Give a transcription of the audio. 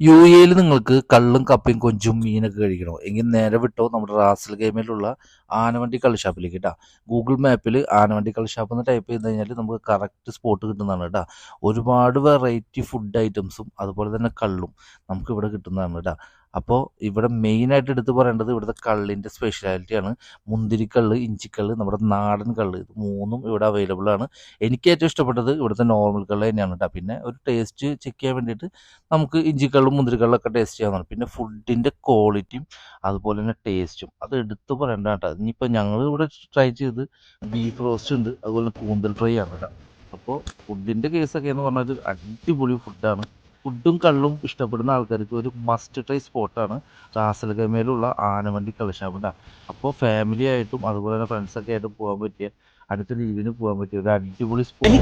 U എയിൽ നിങ്ങൾക്ക് കള്ളും കപ്പയും കൊഞ്ചും മീനൊക്കെ കഴിക്കണോ. എങ്കിൽ നേരെ വിട്ടോ നമ്മുടെ റാസൽ ഗെയിമിലുള്ള ആനവണ്ടി കള്ളുഷാപ്പിലേക്ക് കേട്ടോ ഗൂഗിൾ മാപ്പിൽ ആനവണ്ടി കള്ളുഷാപ്പ് എന്ന് ടൈപ്പ് ചെയ്ത് കഴിഞ്ഞാൽ നമുക്ക് കറക്റ്റ് സ്പോട്ട് കിട്ടുന്നതാണ് കേട്ടോ ഒരുപാട് വെറൈറ്റി ഫുഡ് ഐറ്റംസും അതുപോലെ തന്നെ കള്ളും നമുക്ക് ഇവിടെ കിട്ടുന്നതാണ് കേട്ടോ അപ്പോൾ ഇവിടെ മെയിനായിട്ട് എടുത്തു പറയേണ്ടത് ഇവിടുത്തെ കള്ളിന്റെ സ്പെഷ്യാലിറ്റിയാണ് മുന്തിരിക്കള്ള് ഇഞ്ചിക്കള്ള് നമ്മുടെ നാടൻ കള്ള്. ഇത് മൂന്നും ഇവിടെ അവൈലബിൾ ആണ്. എനിക്ക് ഏറ്റവും ഇഷ്ടപ്പെട്ടത് ഇവിടുത്തെ നോർമൽ കള്ള് തന്നെയാണ് കേട്ടോ പിന്നെ ഒരു ടേസ്റ്റ് ചെക്ക് ചെയ്യാൻ വേണ്ടിയിട്ട് നമുക്ക് ഇഞ്ചിക്കള്ളും മുന്തിരിക്കള്ളൊക്കെ ടേസ്റ്റ് ചെയ്യാവുന്നതാണ്. പിന്നെ ഫുഡിന്റെ ക്വാളിറ്റിയും അതുപോലെ തന്നെ ടേസ്റ്റും അത് എടുത്തു പറയേണ്ട കേട്ടോ ഇനിയിപ്പോൾ ഞങ്ങൾ ഇവിടെ ട്രൈ ചെയ്ത് ബീഫ് റോസ്റ്റ് ഉണ്ട്. അതുപോലെ കൂന്തൽ ഫ്രൈ ആണ് കേട്ടോ അപ്പോൾ ഫുഡിന്റെ കേസൊക്കെ എന്ന് പറഞ്ഞാൽ അടിപൊളി ഫുഡാണ് ഫുഡും കള്ളും ഇഷ്ടപ്പെടുന്ന ആൾക്കാർക്ക് ഒരു മസ്റ്റ് ട്രൈ സ്പോട്ടാണ് റാസൽഗമയിലുള്ള ആനവണ്ടി കള്ളുഷാപ്പിന്റെ അപ്പോൾ ഫാമിലി ആയിട്ടും അതുപോലെ തന്നെ ഫ്രണ്ട്സൊക്കെ ആയിട്ടും പോകാൻ പറ്റിയ അടുത്ത ലീവിന് പോകാൻ പറ്റിയ ഒരു അടിപൊളി സ്പോട്ടാണ്